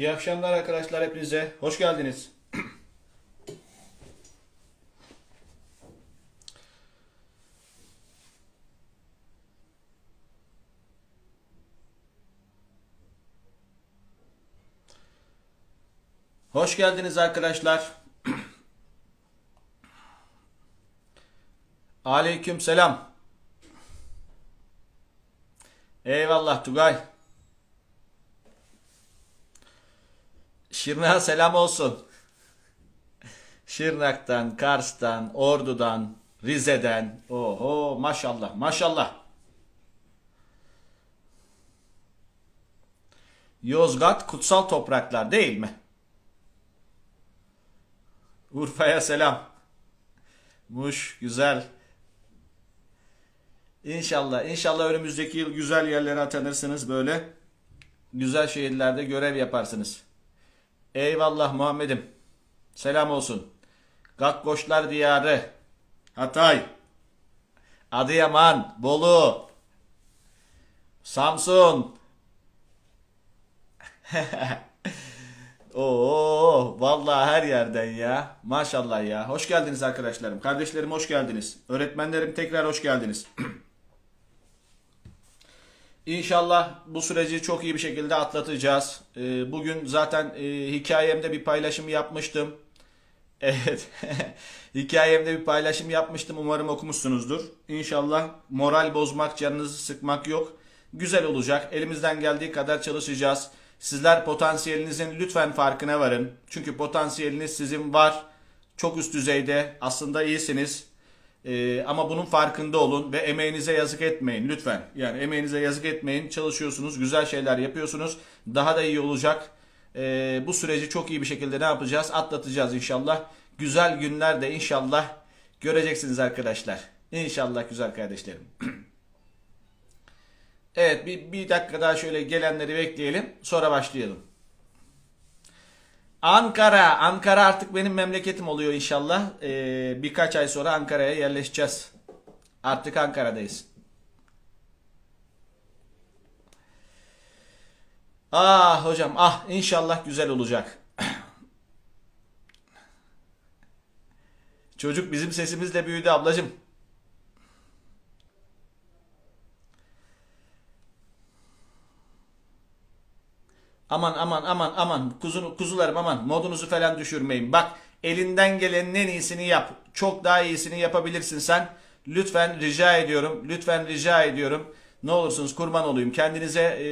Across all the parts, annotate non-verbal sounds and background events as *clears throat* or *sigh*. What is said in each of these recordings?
İyi akşamlar arkadaşlar hepinize. Hoş geldiniz. Hoş geldiniz arkadaşlar. Aleyküm selam. Eyvallah Tugay. Şırnak'a selam olsun. Şırnak'tan, Kars'tan, Ordu'dan, Rize'den. Oho maşallah maşallah. Yozgat kutsal topraklar değil mi? Urfa'ya selam. Muş güzel. İnşallah, inşallah önümüzdeki yıl güzel yerlere atanırsınız böyle. Güzel şehirlerde görev yaparsınız. Eyvallah Muhammed'im. Selam olsun. Gakkoşlar diyarı. Hatay. Adıyaman. Bolu. Samsun. *laughs* Oo, vallahi her yerden ya. Maşallah ya. Hoş geldiniz arkadaşlarım. Kardeşlerim hoş geldiniz. Öğretmenlerim tekrar hoş geldiniz. *clears throat* İnşallah bu süreci çok iyi bir şekilde atlatacağız. Ee, Bugün zaten e, hikayemde bir paylaşım yapmıştım. *laughs* Evet. *laughs* Hikayemde bir paylaşım yapmıştım. Umarım okumuşsunuzdur. İnşallah moral bozmak, canınızı sıkmak yok. Güzel olacak. Elimizden geldiği kadar çalışacağız. Sizler potansiyelinizin lütfen farkına varın. Çünkü potansiyeliniz sizin var. Çok üst düzeyde. Aslında iyisiniz. Ee, ama bunun farkında olun ve emeğinize yazık etmeyin lütfen. Yani emeğinize yazık etmeyin. Çalışıyorsunuz, güzel şeyler yapıyorsunuz. Daha da iyi olacak. Ee, bu süreci çok iyi bir şekilde ne yapacağız? Atlatacağız inşallah. Güzel günler de inşallah göreceksiniz arkadaşlar. İnşallah güzel kardeşlerim. *clears throat* evet bir, bir dakika daha şöyle gelenleri bekleyelim. Sonra başlayalım. Ankara. Ankara artık benim memleketim oluyor inşallah. Ee, birkaç ay sonra Ankara'ya yerleşeceğiz. Artık Ankara'dayız. Ah hocam ah inşallah güzel olacak. Çocuk bizim sesimizle büyüdü ablacım. Aman aman aman aman kuzun, kuzularım aman modunuzu falan düşürmeyin. Bak elinden gelenin en iyisini yap. Çok daha iyisini yapabilirsin sen. Lütfen rica ediyorum. Lütfen rica ediyorum. Ne olursunuz kurban olayım. Kendinize e,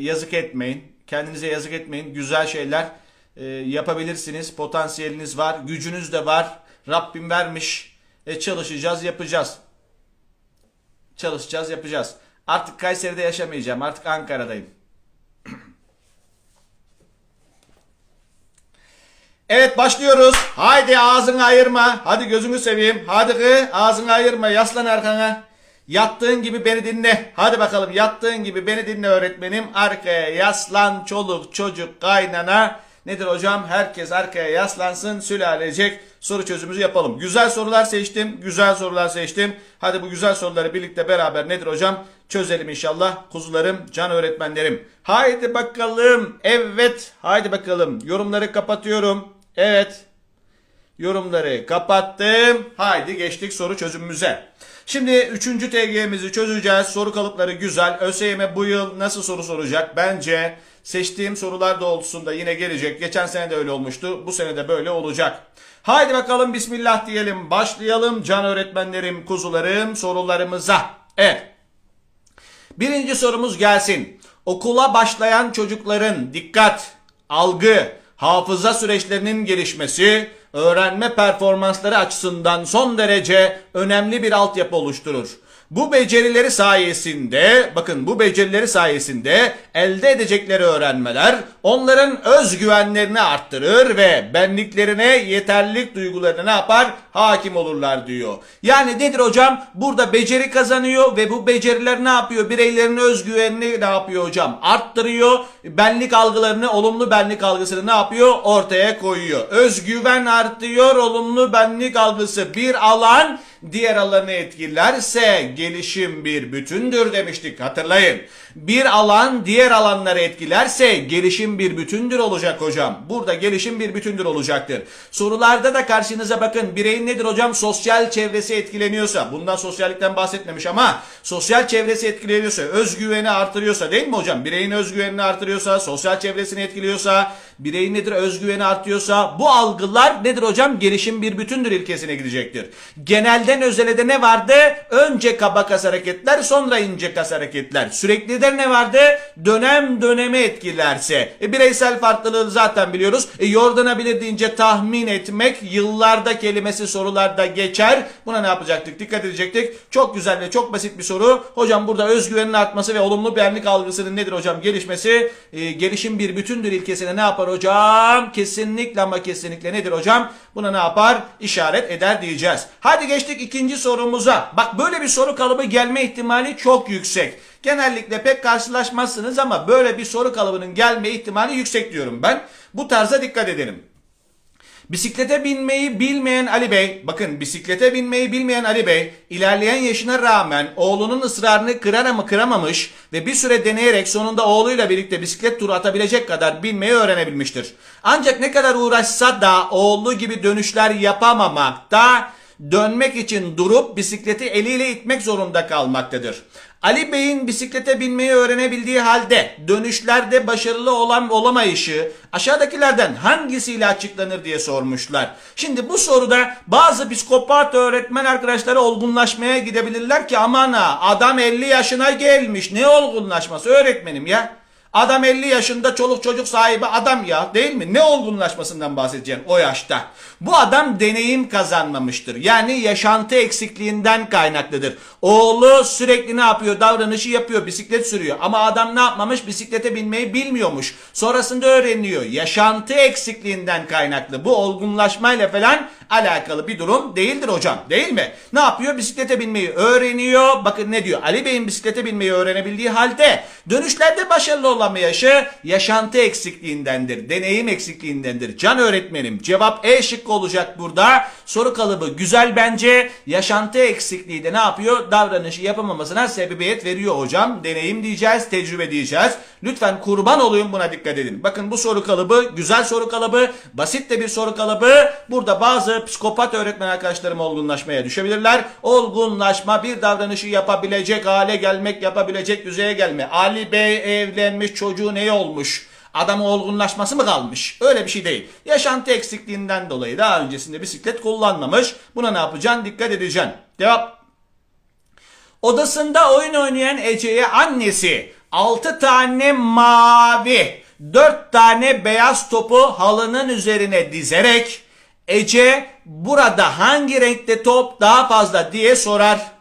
yazık etmeyin. Kendinize yazık etmeyin. Güzel şeyler e, yapabilirsiniz. Potansiyeliniz var. Gücünüz de var. Rabbim vermiş. E, çalışacağız yapacağız. Çalışacağız yapacağız. Artık Kayseri'de yaşamayacağım. Artık Ankara'dayım. Evet başlıyoruz. Haydi ağzını ayırma. Hadi gözünü seveyim. Hadi kı ağzını ayırma. Yaslan arkana. Yattığın gibi beni dinle. Hadi bakalım yattığın gibi beni dinle öğretmenim. Arkaya yaslan çoluk çocuk kaynana. Nedir hocam? Herkes arkaya yaslansın. Sülalecek soru çözümümüzü yapalım. Güzel sorular seçtim. Güzel sorular seçtim. Hadi bu güzel soruları birlikte beraber nedir hocam? Çözelim inşallah. Kuzularım, can öğretmenlerim. Haydi bakalım. Evet. Haydi bakalım. Yorumları kapatıyorum. Evet. Yorumları kapattım. Haydi geçtik soru çözümümüze. Şimdi 3. TG'mizi çözeceğiz. Soru kalıpları güzel. ÖSYM bu yıl nasıl soru soracak? Bence seçtiğim sorular doğrultusunda yine gelecek. Geçen sene de öyle olmuştu. Bu sene de böyle olacak. Haydi bakalım bismillah diyelim. Başlayalım can öğretmenlerim, kuzularım sorularımıza. Evet. Birinci sorumuz gelsin. Okula başlayan çocukların dikkat, algı, hafıza süreçlerinin gelişmesi, öğrenme performansları açısından son derece önemli bir altyapı oluşturur. Bu becerileri sayesinde, bakın bu becerileri sayesinde elde edecekleri öğrenmeler onların özgüvenlerini arttırır ve benliklerine, yeterlilik duygularına ne yapar? Hakim olurlar diyor. Yani nedir hocam? Burada beceri kazanıyor ve bu beceriler ne yapıyor? Bireylerin özgüvenini ne yapıyor hocam? Arttırıyor. Benlik algılarını, olumlu benlik algısını ne yapıyor? Ortaya koyuyor. Özgüven artıyor, olumlu benlik algısı bir alan diğer alanı etkilerse gelişim bir bütündür demiştik hatırlayın. Bir alan diğer alanları etkilerse gelişim bir bütündür olacak hocam. Burada gelişim bir bütündür olacaktır. Sorularda da karşınıza bakın bireyin nedir hocam? Sosyal çevresi etkileniyorsa bundan sosyallikten bahsetmemiş ama sosyal çevresi etkileniyorsa özgüveni artırıyorsa değil mi hocam? Bireyin özgüvenini artırıyorsa sosyal çevresini etkiliyorsa bireyin nedir özgüveni artıyorsa bu algılar nedir hocam? Gelişim bir bütündür ilkesine gidecektir. Genelden özele de ne vardı? Önce kaba kas hareketler sonra ince kas hareketler. Sürekli de ne vardı? Dönem döneme etkilerse. E, bireysel farklılığı zaten biliyoruz. E, yordanabilir deyince tahmin etmek yıllarda kelimesi sorularda geçer. Buna ne yapacaktık? Dikkat edecektik. Çok güzel ve çok basit bir soru. Hocam burada özgüvenin artması ve olumlu benlik algısının nedir hocam? Gelişmesi. E, gelişim bir bütündür ilkesine ne yapar hocam? Kesinlikle ama kesinlikle nedir hocam? Buna ne yapar? İşaret eder diyeceğiz. Hadi geçtik ikinci sorumuza. Bak böyle bir soru kalıbı gelme ihtimali çok yüksek. Genellikle pek karşılaşmazsınız ama böyle bir soru kalıbının gelme ihtimali yüksek diyorum ben. Bu tarza dikkat edelim. Bisiklete binmeyi bilmeyen Ali Bey, bakın bisiklete binmeyi bilmeyen Ali Bey, ilerleyen yaşına rağmen oğlunun ısrarını kırar ama kıramamış ve bir süre deneyerek sonunda oğluyla birlikte bisiklet turu atabilecek kadar binmeyi öğrenebilmiştir. Ancak ne kadar uğraşsa da oğlu gibi dönüşler yapamamakta, dönmek için durup bisikleti eliyle itmek zorunda kalmaktadır. Ali Bey'in bisiklete binmeyi öğrenebildiği halde dönüşlerde başarılı olan olamayışı aşağıdakilerden hangisiyle açıklanır diye sormuşlar. Şimdi bu soruda bazı psikopat öğretmen arkadaşları olgunlaşmaya gidebilirler ki aman ha adam 50 yaşına gelmiş ne olgunlaşması öğretmenim ya. Adam 50 yaşında çoluk çocuk sahibi adam ya değil mi? Ne olgunlaşmasından bahsedeceksin o yaşta? Bu adam deneyim kazanmamıştır. Yani yaşantı eksikliğinden kaynaklıdır. Oğlu sürekli ne yapıyor? Davranışı yapıyor. Bisiklet sürüyor. Ama adam ne yapmamış? Bisiklete binmeyi bilmiyormuş. Sonrasında öğreniyor. Yaşantı eksikliğinden kaynaklı. Bu olgunlaşmayla falan alakalı bir durum değildir hocam. Değil mi? Ne yapıyor? Bisiklete binmeyi öğreniyor. Bakın ne diyor? Ali Bey'in bisiklete binmeyi öğrenebildiği halde dönüşlerde başarılı olamayışı yaşantı eksikliğindendir. Deneyim eksikliğindendir. Can öğretmenim cevap E şıkkı olacak burada. Soru kalıbı güzel bence. Yaşantı eksikliği de ne yapıyor? Davranışı yapamamasına sebebiyet veriyor hocam. Deneyim diyeceğiz, tecrübe diyeceğiz. Lütfen kurban olayım buna dikkat edin. Bakın bu soru kalıbı güzel soru kalıbı, basit de bir soru kalıbı. Burada bazı psikopat öğretmen arkadaşlarım olgunlaşmaya düşebilirler. Olgunlaşma bir davranışı yapabilecek hale gelmek, yapabilecek düzeye gelme. Ali Bey evlenmiş, çocuğu ne olmuş? Adamın olgunlaşması mı kalmış? Öyle bir şey değil. Yaşantı eksikliğinden dolayı daha öncesinde bisiklet kullanmamış. Buna ne yapacaksın? Dikkat edeceksin. Cevap. Odasında oyun oynayan Ece'ye annesi 6 tane mavi, 4 tane beyaz topu halının üzerine dizerek Ece burada hangi renkte top daha fazla diye sorar.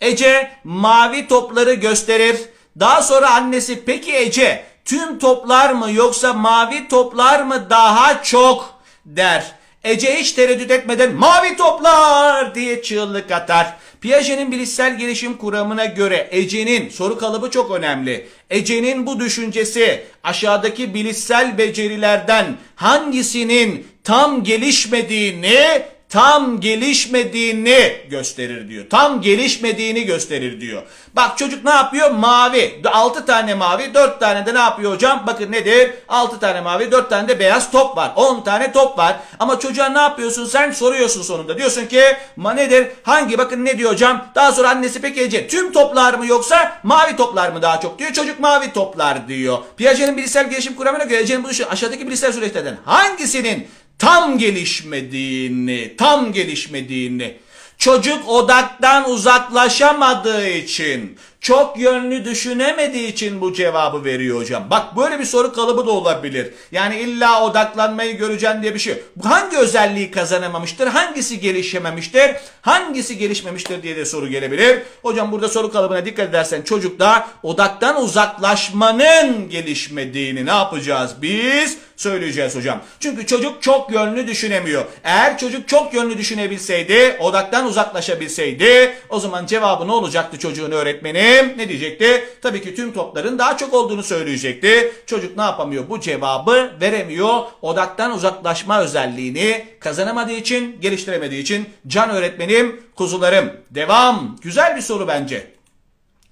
Ece mavi topları gösterir. Daha sonra annesi peki Ece tüm toplar mı yoksa mavi toplar mı daha çok der. Ece hiç tereddüt etmeden mavi toplar diye çığlık atar. Piaget'in bilişsel gelişim kuramına göre Ece'nin soru kalıbı çok önemli. Ece'nin bu düşüncesi aşağıdaki bilişsel becerilerden hangisinin tam gelişmediğini tam gelişmediğini gösterir diyor. Tam gelişmediğini gösterir diyor. Bak çocuk ne yapıyor? Mavi. 6 tane mavi, 4 tane de ne yapıyor hocam? Bakın nedir? 6 tane mavi, 4 tane de beyaz top var. 10 tane top var. Ama çocuğa ne yapıyorsun sen? Soruyorsun sonunda. Diyorsun ki ma nedir? Hangi? Bakın ne diyor hocam? Daha sonra annesi peki Ece tüm toplar mı yoksa mavi toplar mı daha çok diyor. Çocuk mavi toplar diyor. Piaget'in bilişsel gelişim kuramına göre Ece'nin bu düşün- aşağıdaki bilişsel süreçlerden hangisinin tam gelişmediğini, tam gelişmediğini, çocuk odaktan uzaklaşamadığı için, çok yönlü düşünemediği için bu cevabı veriyor hocam. Bak böyle bir soru kalıbı da olabilir. Yani illa odaklanmayı göreceksin diye bir şey. hangi özelliği kazanamamıştır? Hangisi gelişememiştir? Hangisi gelişmemiştir diye de soru gelebilir. Hocam burada soru kalıbına dikkat edersen çocukta odaktan uzaklaşmanın gelişmediğini ne yapacağız biz? Söyleyeceğiz hocam. Çünkü çocuk çok yönlü düşünemiyor. Eğer çocuk çok yönlü düşünebilseydi, odaktan uzaklaşabilseydi o zaman cevabı ne olacaktı çocuğun öğretmeni? Öğretmenim ne diyecekti? Tabii ki tüm topların daha çok olduğunu söyleyecekti. Çocuk ne yapamıyor? Bu cevabı veremiyor. Odaktan uzaklaşma özelliğini kazanamadığı için, geliştiremediği için can öğretmenim, kuzularım. Devam. Güzel bir soru bence.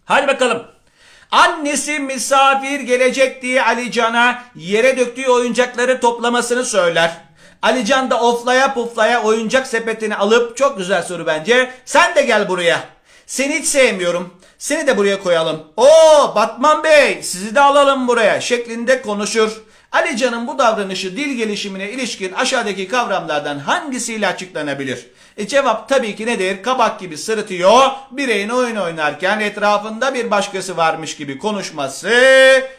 Hadi bakalım. Annesi misafir gelecek diye Alican'a yere döktüğü oyuncakları toplamasını söyler. Alican da oflaya puflaya oyuncak sepetini alıp çok güzel soru bence. Sen de gel buraya. Seni hiç sevmiyorum. Seni de buraya koyalım. Oo Batman Bey sizi de alalım buraya şeklinde konuşur. Alican'ın bu davranışı dil gelişimine ilişkin aşağıdaki kavramlardan hangisiyle açıklanabilir? E cevap tabii ki nedir? Kabak gibi sırıtıyor. Bireyin oyun oynarken etrafında bir başkası varmış gibi konuşması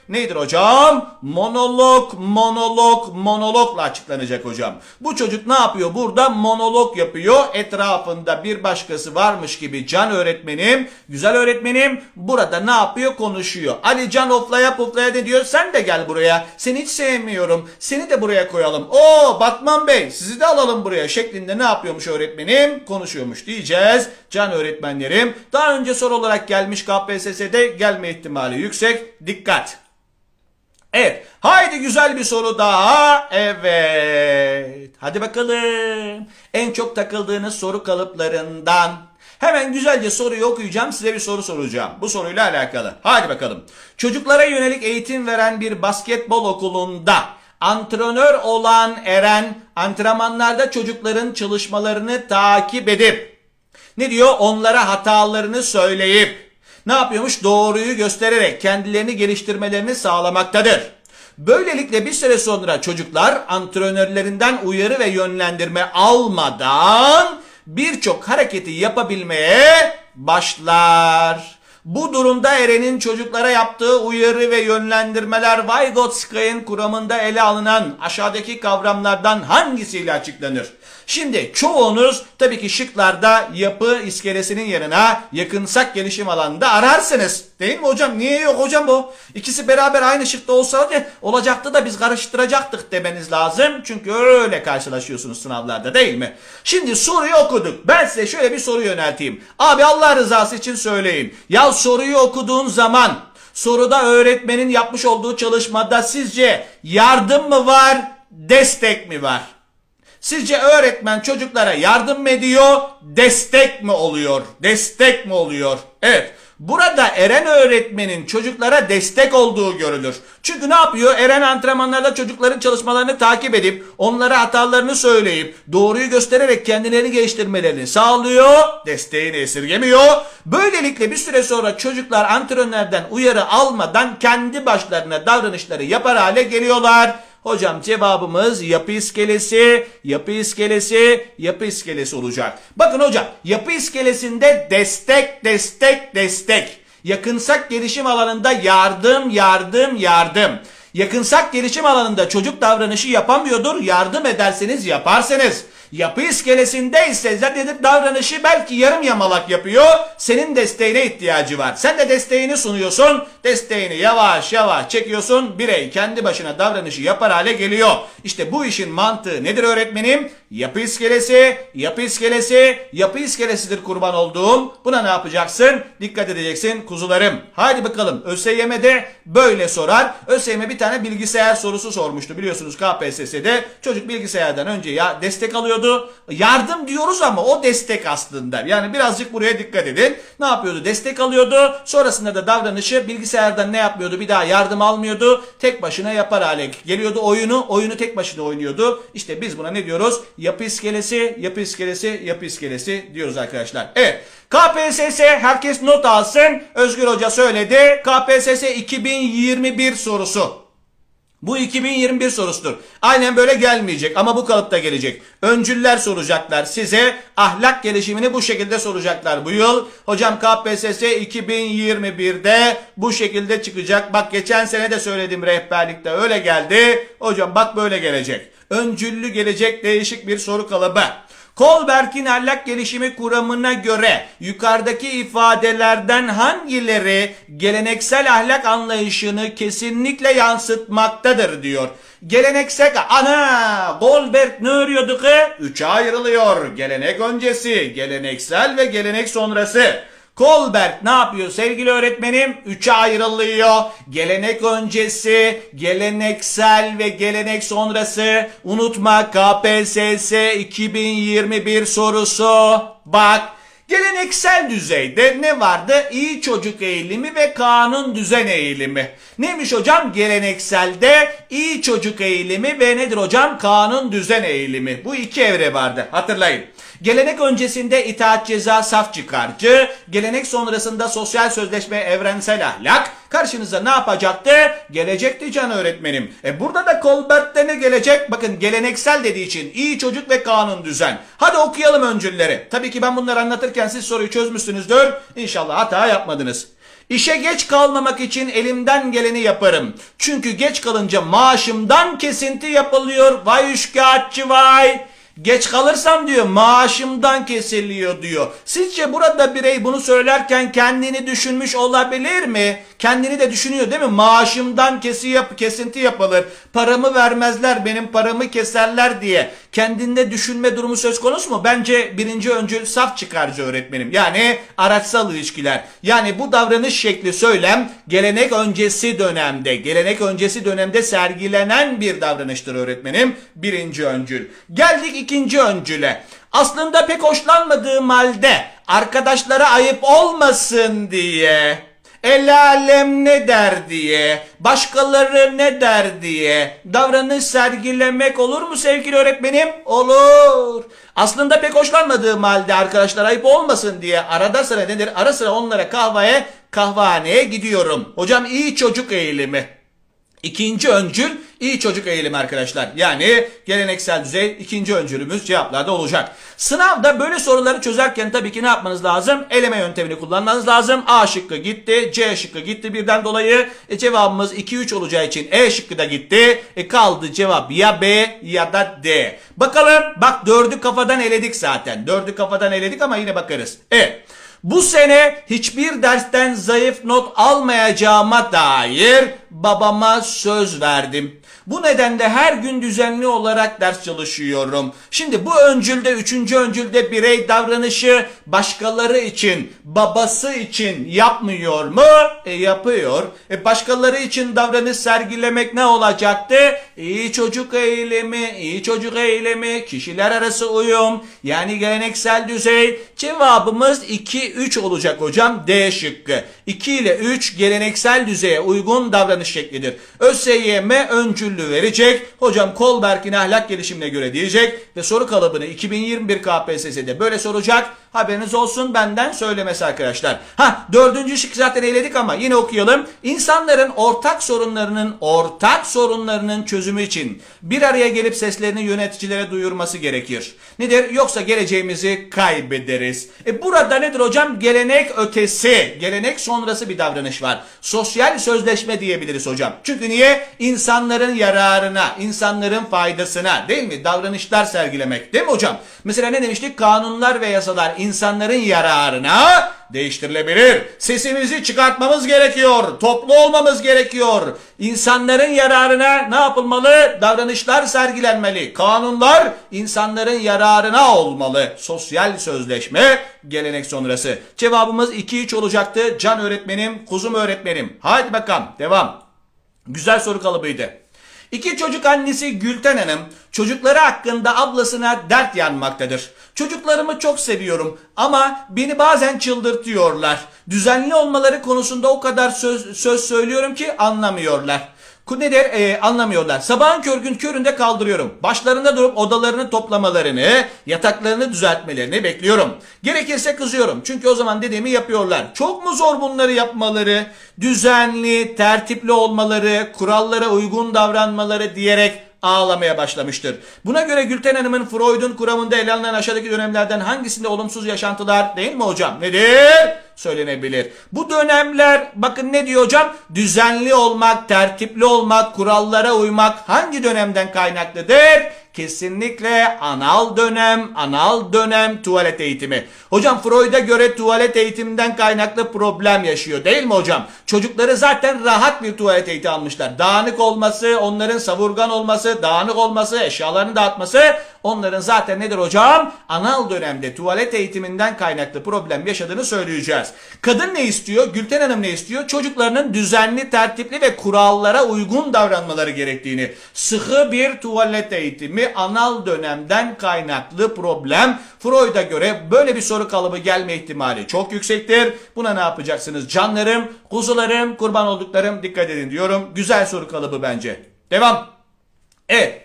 nedir hocam? Monolog, monolog, monologla açıklanacak hocam. Bu çocuk ne yapıyor? Burada monolog yapıyor. Etrafında bir başkası varmış gibi can öğretmenim, güzel öğretmenim burada ne yapıyor? Konuşuyor. Ali Can oflaya puflaya ne diyor? Sen de gel buraya. Seni hiç sevmiyorum. Seni de buraya koyalım. Oo Batman Bey sizi de alalım buraya şeklinde ne yapıyormuş öğretmenim? Konuşuyormuş diyeceğiz. Can öğretmenlerim. Daha önce soru olarak gelmiş KPSS'de gelme ihtimali yüksek. Dikkat. Evet. Haydi güzel bir soru daha. Evet. Hadi bakalım. En çok takıldığınız soru kalıplarından. Hemen güzelce soruyu okuyacağım. Size bir soru soracağım. Bu soruyla alakalı. Hadi bakalım. Çocuklara yönelik eğitim veren bir basketbol okulunda antrenör olan Eren antrenmanlarda çocukların çalışmalarını takip edip ne diyor? Onlara hatalarını söyleyip ne yapıyormuş? Doğruyu göstererek kendilerini geliştirmelerini sağlamaktadır. Böylelikle bir süre sonra çocuklar antrenörlerinden uyarı ve yönlendirme almadan birçok hareketi yapabilmeye başlar. Bu durumda Eren'in çocuklara yaptığı uyarı ve yönlendirmeler Vygotsky'ın kuramında ele alınan aşağıdaki kavramlardan hangisiyle açıklanır? Şimdi çoğunuz tabii ki şıklarda yapı iskelesinin yanına yakınsak gelişim alanında ararsınız. Değil mi hocam? Niye yok hocam bu? İkisi beraber aynı şıkta olsaydı olacaktı da biz karıştıracaktık demeniz lazım. Çünkü öyle karşılaşıyorsunuz sınavlarda değil mi? Şimdi soruyu okuduk. Ben size şöyle bir soru yönelteyim. Abi Allah rızası için söyleyin. Ya soruyu okuduğun zaman soruda öğretmenin yapmış olduğu çalışmada sizce yardım mı var, destek mi var? Sizce öğretmen çocuklara yardım mı ediyor, destek mi oluyor? Destek mi oluyor? Evet. Burada Eren öğretmenin çocuklara destek olduğu görülür. Çünkü ne yapıyor? Eren antrenmanlarda çocukların çalışmalarını takip edip onlara hatalarını söyleyip doğruyu göstererek kendilerini geliştirmelerini sağlıyor. Desteğini esirgemiyor. Böylelikle bir süre sonra çocuklar antrenörlerden uyarı almadan kendi başlarına davranışları yapar hale geliyorlar. Hocam cevabımız yapı iskelesi, yapı iskelesi, yapı iskelesi olacak. Bakın hocam yapı iskelesinde destek, destek, destek. Yakınsak gelişim alanında yardım, yardım, yardım. Yakınsak gelişim alanında çocuk davranışı yapamıyordur. Yardım ederseniz yaparsınız. Yapı iskelesinde ise zannedip davranışı belki yarım yamalak yapıyor. Senin desteğine ihtiyacı var. Sen de desteğini sunuyorsun. Desteğini yavaş yavaş çekiyorsun. Birey kendi başına davranışı yapar hale geliyor. İşte bu işin mantığı nedir öğretmenim? Yapı iskelesi, yapı iskelesi, yapı iskelesidir kurban olduğum. Buna ne yapacaksın? Dikkat edeceksin kuzularım. Haydi bakalım ÖSYM'de böyle sorar. ÖSYM bir tane bilgisayar sorusu sormuştu biliyorsunuz KPSS'de. Çocuk bilgisayardan önce ya destek alıyordu. Yardım diyoruz ama o destek aslında. Yani birazcık buraya dikkat edin. Ne yapıyordu? Destek alıyordu. Sonrasında da davranışı bilgisayardan ne yapmıyordu? Bir daha yardım almıyordu. Tek başına yapar hale geliyordu oyunu. Oyunu tek başına oynuyordu. İşte biz buna ne diyoruz? Yapı iskelesi, yapı iskelesi, yapı iskelesi diyoruz arkadaşlar. Evet. KPSS herkes not alsın. Özgür Hoca söyledi. KPSS 2021 sorusu. Bu 2021 sorusudur. Aynen böyle gelmeyecek ama bu kalıpta gelecek. Öncüller soracaklar size. Ahlak gelişimini bu şekilde soracaklar bu yıl. Hocam KPSS 2021'de bu şekilde çıkacak. Bak geçen sene de söyledim rehberlikte öyle geldi. Hocam bak böyle gelecek. Öncüllü gelecek değişik bir soru kalıbı. Kolberg'in ahlak gelişimi kuramına göre yukarıdaki ifadelerden hangileri geleneksel ahlak anlayışını kesinlikle yansıtmaktadır diyor. Geleneksel ana Goldberg ne örüyordu ki? Üçe ayrılıyor. Gelenek öncesi, geleneksel ve gelenek sonrası. Kolberg ne yapıyor sevgili öğretmenim? Üçe ayrılıyor. Gelenek öncesi, geleneksel ve gelenek sonrası. Unutma KPSS 2021 sorusu. Bak Geleneksel düzeyde ne vardı? İyi çocuk eğilimi ve kanun düzen eğilimi. Neymiş hocam? Gelenekselde iyi çocuk eğilimi ve nedir hocam? Kanun düzen eğilimi. Bu iki evre vardı. Hatırlayın. Gelenek öncesinde itaat ceza saf çıkarcı, gelenek sonrasında sosyal sözleşme evrensel ahlak, karşınıza ne yapacaktı? Gelecekti can öğretmenim. E burada da Colbert'te ne gelecek? Bakın geleneksel dediği için iyi çocuk ve kanun düzen. Hadi okuyalım öncülleri. Tabii ki ben bunları anlatırken siz soruyu çözmüşsünüzdür. İnşallah hata yapmadınız. İşe geç kalmamak için elimden geleni yaparım. Çünkü geç kalınca maaşımdan kesinti yapılıyor. Vay üçkağıtçı vay. Geç kalırsam diyor maaşımdan kesiliyor diyor. Sizce burada birey bunu söylerken kendini düşünmüş olabilir mi? Kendini de düşünüyor değil mi? Maaşımdan kesi yap kesinti yapılır. Paramı vermezler benim paramı keserler diye. Kendinde düşünme durumu söz konusu mu? Bence birinci öncül saf çıkarcı öğretmenim. Yani araçsal ilişkiler. Yani bu davranış şekli söylem gelenek öncesi dönemde, gelenek öncesi dönemde sergilenen bir davranıştır öğretmenim. Birinci öncül. Geldik ikinci öncüle. Aslında pek hoşlanmadığım halde arkadaşlara ayıp olmasın diye El alem ne der diye, başkaları ne der diye davranış sergilemek olur mu sevgili öğretmenim? Olur. Aslında pek hoşlanmadığım halde arkadaşlar ayıp olmasın diye arada sıra nedir? Ara sıra onlara kahveye, kahvehaneye gidiyorum. Hocam iyi çocuk eğilimi. İkinci öncül iyi çocuk eğilimi arkadaşlar. Yani geleneksel düzey ikinci öncülümüz cevaplarda olacak. Sınavda böyle soruları çözerken tabii ki ne yapmanız lazım? Eleme yöntemini kullanmanız lazım. A şıkkı gitti, C şıkkı gitti birden dolayı. E, cevabımız 2-3 olacağı için E şıkkı da gitti. E, kaldı cevap ya B ya da D. Bakalım bak dördü kafadan eledik zaten. Dördü kafadan eledik ama yine bakarız. E bu sene hiçbir dersten zayıf not almayacağıma dair babama söz verdim. Bu nedenle her gün düzenli olarak ders çalışıyorum. Şimdi bu öncülde, üçüncü öncülde birey davranışı başkaları için, babası için yapmıyor mu? E yapıyor. E başkaları için davranış sergilemek ne olacaktı? İyi çocuk eğilimi, iyi çocuk eğilimi, kişiler arası uyum, yani geleneksel düzey. Cevabımız 2-3 olacak hocam. D şıkkı. 2 ile 3 geleneksel düzeye uygun davranış şeklidir. ÖSYM öncüllü verecek. Hocam Kolberg'in ahlak gelişimine göre diyecek ve soru kalıbını 2021 KPSS'de böyle soracak. Haberiniz olsun benden söylemesi arkadaşlar. Ha dördüncü şık zaten eledik ama yine okuyalım. İnsanların ortak sorunlarının ortak sorunlarının çözümü için bir araya gelip seslerini yöneticilere duyurması gerekir. Nedir? Yoksa geleceğimizi kaybederiz. E burada nedir hocam? Gelenek ötesi, gelenek sonrası bir davranış var. Sosyal sözleşme diyebiliriz hocam. Çünkü niye? İnsanların yararına, insanların faydasına değil mi? Davranışlar sergilemek değil mi hocam? Mesela ne demiştik? Kanunlar ve yasalar insanların yararına değiştirilebilir. Sesimizi çıkartmamız gerekiyor. Toplu olmamız gerekiyor. İnsanların yararına ne yapılmalı? Davranışlar sergilenmeli. Kanunlar insanların yararına olmalı. Sosyal sözleşme gelenek sonrası. Cevabımız 2-3 olacaktı. Can öğretmenim, kuzum öğretmenim. Hadi bakalım devam. Güzel soru kalıbıydı. İki çocuk annesi Gülten Hanım çocukları hakkında ablasına dert yanmaktadır. Çocuklarımı çok seviyorum ama beni bazen çıldırtıyorlar. Düzenli olmaları konusunda o kadar söz, söz söylüyorum ki anlamıyorlar. Bu nedir? Ee, anlamıyorlar. Sabahın körgün köründe kaldırıyorum. Başlarında durup odalarını toplamalarını, yataklarını düzeltmelerini bekliyorum. Gerekirse kızıyorum. Çünkü o zaman dediğimi yapıyorlar. Çok mu zor bunları yapmaları? Düzenli, tertipli olmaları, kurallara uygun davranmaları diyerek ağlamaya başlamıştır. Buna göre Gülten Hanım'ın Freud'un kuramında ele alınan aşağıdaki dönemlerden hangisinde olumsuz yaşantılar değil mi hocam? Nedir? Söylenebilir. Bu dönemler bakın ne diyor hocam? Düzenli olmak, tertipli olmak, kurallara uymak hangi dönemden kaynaklıdır? Kesinlikle anal dönem, anal dönem tuvalet eğitimi. Hocam Freud'a göre tuvalet eğitiminden kaynaklı problem yaşıyor değil mi hocam? Çocukları zaten rahat bir tuvalet eğitimi almışlar. Dağınık olması, onların savurgan olması, dağınık olması, eşyalarını dağıtması onların zaten nedir hocam? Anal dönemde tuvalet eğitiminden kaynaklı problem yaşadığını söyleyeceğiz. Kadın ne istiyor? Gülten Hanım ne istiyor? Çocuklarının düzenli, tertipli ve kurallara uygun davranmaları gerektiğini. Sıkı bir tuvalet eğitimi anal dönemden kaynaklı problem. Freud'a göre böyle bir soru kalıbı gelme ihtimali çok yüksektir. Buna ne yapacaksınız? Canlarım, kuzularım, kurban olduklarım dikkat edin diyorum. Güzel soru kalıbı bence. Devam. Evet.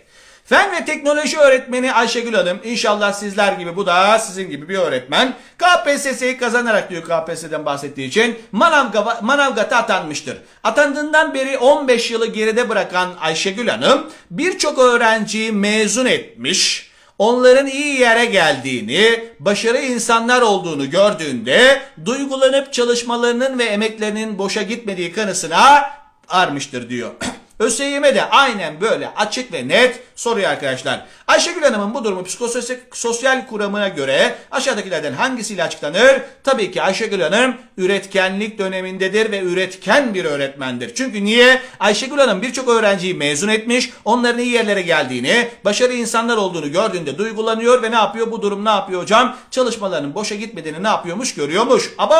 Fen ve teknoloji öğretmeni Ayşegül Hanım inşallah sizler gibi bu da sizin gibi bir öğretmen. KPSS'yi kazanarak diyor KPSS'den bahsettiği için Manavga, Manavgat'a atanmıştır. Atandığından beri 15 yılı geride bırakan Ayşegül Hanım birçok öğrenciyi mezun etmiş. Onların iyi yere geldiğini, başarı insanlar olduğunu gördüğünde duygulanıp çalışmalarının ve emeklerinin boşa gitmediği kanısına armıştır diyor. *clears throat* ÖSYM'e de aynen böyle açık ve net soruyor arkadaşlar. Ayşegül Hanım'ın bu durumu psikososyal sosyal kuramına göre aşağıdakilerden hangisiyle açıklanır? Tabii ki Ayşegül Hanım üretkenlik dönemindedir ve üretken bir öğretmendir. Çünkü niye? Ayşegül Hanım birçok öğrenciyi mezun etmiş, onların iyi yerlere geldiğini, başarılı insanlar olduğunu gördüğünde duygulanıyor ve ne yapıyor? Bu durum ne yapıyor hocam? Çalışmalarının boşa gitmediğini ne yapıyormuş? Görüyormuş. Abo!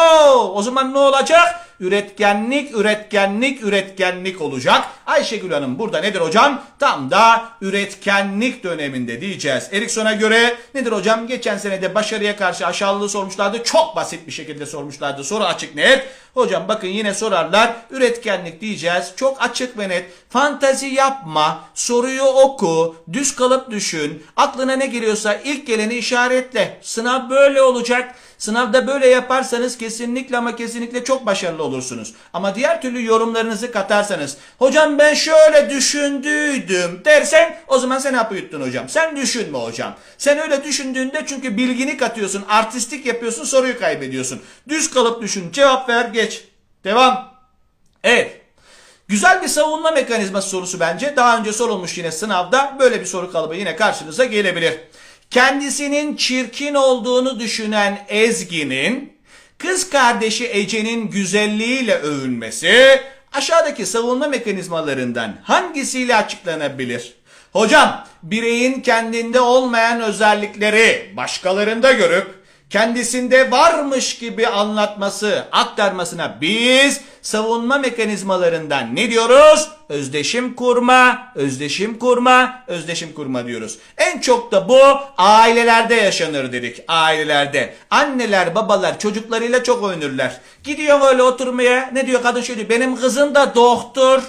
O zaman ne olacak? Üretkenlik, üretkenlik, üretkenlik olacak. Ayşegül Hanım burada nedir hocam? Tam da üretkenlik döneminde diyeceğiz. Erikson'a göre nedir hocam? Geçen senede başarıya karşı aşağılığı sormuşlardı. Çok basit bir şekilde sormuşlardı. Soru açık net. Hocam bakın yine sorarlar. Üretkenlik diyeceğiz. Çok açık ve net. Fantazi yapma. Soruyu oku. Düz kalıp düşün. Aklına ne geliyorsa ilk geleni işaretle. Sınav böyle olacak. Sınavda böyle yaparsanız kesinlikle ama kesinlikle çok başarılı olursunuz. Ama diğer türlü yorumlarınızı katarsanız hocam ben şöyle düşündüydüm dersen o zaman sen hapı yuttun hocam. Sen düşünme hocam. Sen öyle düşündüğünde çünkü bilgini katıyorsun, artistik yapıyorsun, soruyu kaybediyorsun. Düz kalıp düşün, cevap ver, geç. Devam. Evet. Güzel bir savunma mekanizması sorusu bence. Daha önce sorulmuş yine sınavda. Böyle bir soru kalıbı yine karşınıza gelebilir. Kendisinin çirkin olduğunu düşünen Ezgi'nin kız kardeşi Ece'nin güzelliğiyle övünmesi aşağıdaki savunma mekanizmalarından hangisiyle açıklanabilir? Hocam, bireyin kendinde olmayan özellikleri başkalarında görüp kendisinde varmış gibi anlatması, aktarmasına biz savunma mekanizmalarından ne diyoruz? Özdeşim kurma, özdeşim kurma, özdeşim kurma diyoruz. En çok da bu ailelerde yaşanır dedik. Ailelerde. Anneler, babalar çocuklarıyla çok oynarlar. Gidiyor öyle oturmaya. Ne diyor kadın şöyle benim kızım da doktor.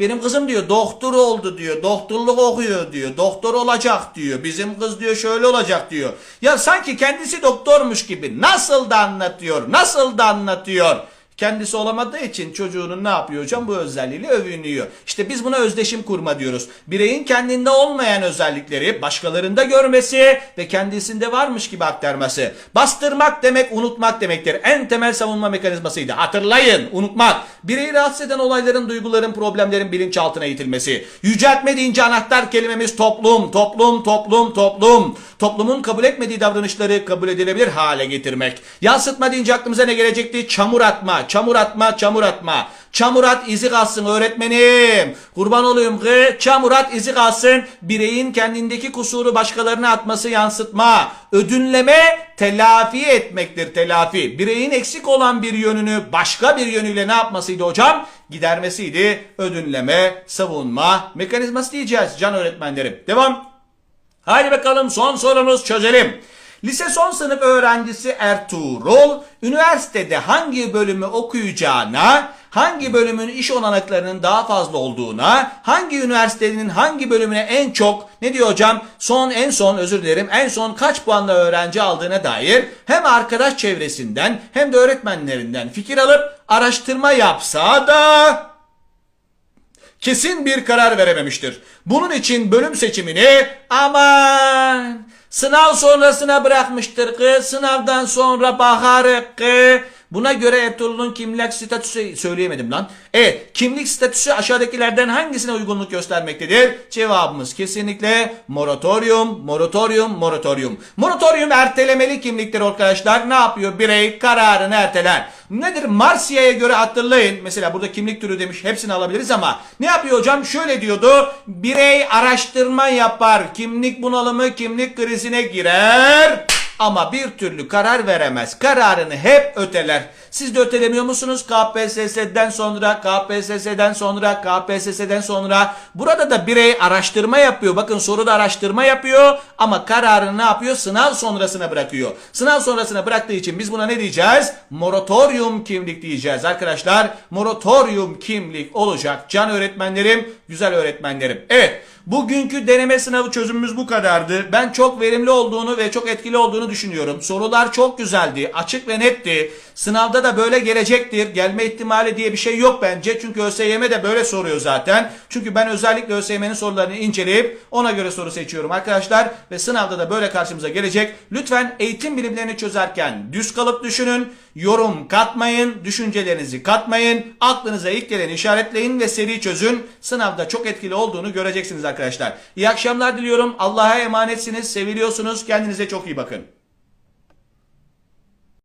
Benim kızım diyor doktor oldu diyor. Doktorluk okuyor diyor. Doktor olacak diyor. Bizim kız diyor şöyle olacak diyor. Ya sanki kendisi doktormuş gibi nasıl da anlatıyor. Nasıl da anlatıyor. Kendisi olamadığı için çocuğunun ne yapıyor hocam? Bu özelliğiyle övünüyor. İşte biz buna özdeşim kurma diyoruz. Bireyin kendinde olmayan özellikleri başkalarında görmesi ve kendisinde varmış gibi aktarması. Bastırmak demek unutmak demektir. En temel savunma mekanizmasıydı. Hatırlayın unutmak. Bireyi rahatsız eden olayların, duyguların, problemlerin bilinçaltına itilmesi. Yüceltme deyince anahtar kelimemiz toplum, toplum, toplum, toplum. Toplumun kabul etmediği davranışları kabul edilebilir hale getirmek. Yansıtma deyince aklımıza ne gelecekti? Çamur atma, çamur atma, çamur atma. Çamur at izi kalsın öğretmenim. Kurban olayım ki çamur at izi kalsın. Bireyin kendindeki kusuru başkalarına atması yansıtma. Ödünleme telafi etmektir telafi. Bireyin eksik olan bir yönünü başka bir yönüyle ne yapmasıydı hocam? Gidermesiydi. Ödünleme, savunma mekanizması diyeceğiz can öğretmenlerim. Devam. Haydi bakalım son sorumuz çözelim. Lise son sınıf öğrencisi Ertuğrul, üniversitede hangi bölümü okuyacağına, hangi bölümün iş olanaklarının daha fazla olduğuna, hangi üniversitenin hangi bölümüne en çok, ne diyor hocam, son en son özür dilerim, en son kaç puanla öğrenci aldığına dair hem arkadaş çevresinden hem de öğretmenlerinden fikir alıp araştırma yapsa da kesin bir karar verememiştir. Bunun için bölüm seçimini aman sınav sonrasına bırakmıştır ki sınavdan sonra bakarık ki Buna göre Ertuğrul'un kimlik statüsü söyleyemedim lan. Evet kimlik statüsü aşağıdakilerden hangisine uygunluk göstermektedir? Cevabımız kesinlikle moratorium, moratorium, moratorium. Moratorium ertelemeli kimliktir arkadaşlar. Ne yapıyor? Birey kararını erteler. Nedir? Marsilya'ya göre hatırlayın. Mesela burada kimlik türü demiş. Hepsini alabiliriz ama ne yapıyor hocam? Şöyle diyordu. Birey araştırma yapar. Kimlik bunalımı, kimlik krizine girer. Ama bir türlü karar veremez. Kararını hep öteler. Siz de ötelemiyor musunuz? KPSS'den sonra, KPSS'den sonra, KPSS'den sonra. Burada da birey araştırma yapıyor. Bakın soruda araştırma yapıyor ama kararını ne yapıyor? Sınav sonrasına bırakıyor. Sınav sonrasına bıraktığı için biz buna ne diyeceğiz? Moratorium kimlik diyeceğiz arkadaşlar. Moratorium kimlik olacak. Can öğretmenlerim, güzel öğretmenlerim. Evet. Bugünkü deneme sınavı çözümümüz bu kadardı. Ben çok verimli olduğunu ve çok etkili olduğunu düşünüyorum. Sorular çok güzeldi, açık ve netti. Sınavda da böyle gelecektir. Gelme ihtimali diye bir şey yok bence. Çünkü ÖSYM de böyle soruyor zaten. Çünkü ben özellikle ÖSYM'nin sorularını inceleyip ona göre soru seçiyorum arkadaşlar. Ve sınavda da böyle karşımıza gelecek. Lütfen eğitim bilimlerini çözerken düz kalıp düşünün. Yorum katmayın, düşüncelerinizi katmayın. Aklınıza ilk geleni işaretleyin ve seri çözün. Sınavda çok etkili olduğunu göreceksiniz arkadaşlar. İyi akşamlar diliyorum. Allah'a emanetsiniz, seviliyorsunuz. Kendinize çok iyi bakın.